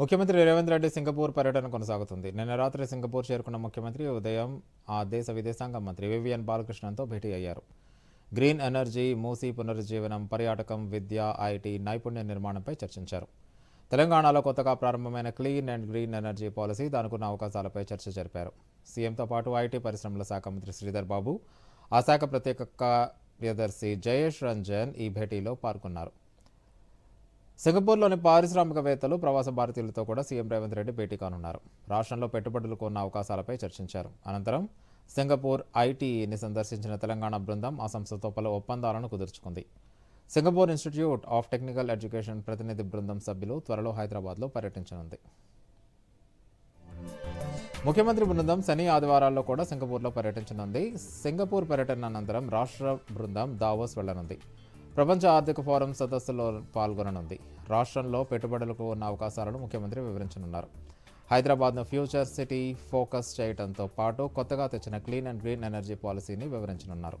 ముఖ్యమంత్రి రేవంత్ రెడ్డి సింగపూర్ పర్యటన కొనసాగుతుంది. నిన్న రాత్రి సింగపూర్ చేరుకున్న ముఖ్యమంత్రి ఉదయం ఆ దేశ విదేశాంగ మంత్రి వివిఎన్ బాలకృష్ణన్తో భేటీ అయ్యారు. గ్రీన్ ఎనర్జీ మూసీ పునరుజ్జీవనం పర్యాటకం విద్య ఐటీ నైపుణ్య నిర్మాణంపై చర్చించారు. తెలంగాణలో కొత్తగా ప్రారంభమైన clean and green energy policy దానికున్న అవకాశాలపై చర్చ జరిపారు. సీఎంతో పాటు ఐటీ పరిశ్రమల శాఖ మంత్రి శ్రీధర్ బాబు ఆ శాఖ ప్రత్యేక కార్యదర్శి జయేష్ రంజన్ ఈ భేటీలో పాల్గొన్నారు. సింగపూర్లోని పారిశ్రామికవేత్తలు ప్రవాస భారతీయులతో కూడా సీఎం రేవంత్ రెడ్డి భేటీ కానున్నారు. రాష్ట్రంలో పెట్టుబడులకు ఉన్న అవకాశాలపై చర్చించారు. అనంతరం సింగపూర్ ఐటీఈని సందర్శించిన తెలంగాణ బృందం ఆ సంస్థతో పలు ఒప్పందాలను కుదుర్చుకుంది. Singapore Institute of Technical Education ప్రతినిధి బృందం సభ్యులు త్వరలో హైదరాబాద్లో పర్యటించనుంది. ముఖ్యమంత్రి బృందం శని ఆదివారాల్లో కూడా సింగపూర్లో పర్యటించనుంది. సింగపూర్ పర్యటన అనంతరం రాష్ట్ర బృందం దావోస్ వెళ్ళనుంది. ప్రపంచ ఆర్థిక ఫోరం సదస్సులో పాల్గొననుంది. రాష్ట్రంలో పెట్టుబడులకు ఉన్న అవకాశాలను ముఖ్యమంత్రి వివరించనున్నారు. హైదరాబాద్ను ఫ్యూచర్ సిటీ ఫోకస్ చేయడంతో పాటు కొత్తగా తెచ్చిన క్లీన్ అండ్ గ్రీన్ ఎనర్జీ పాలసీని వివరించనున్నారు.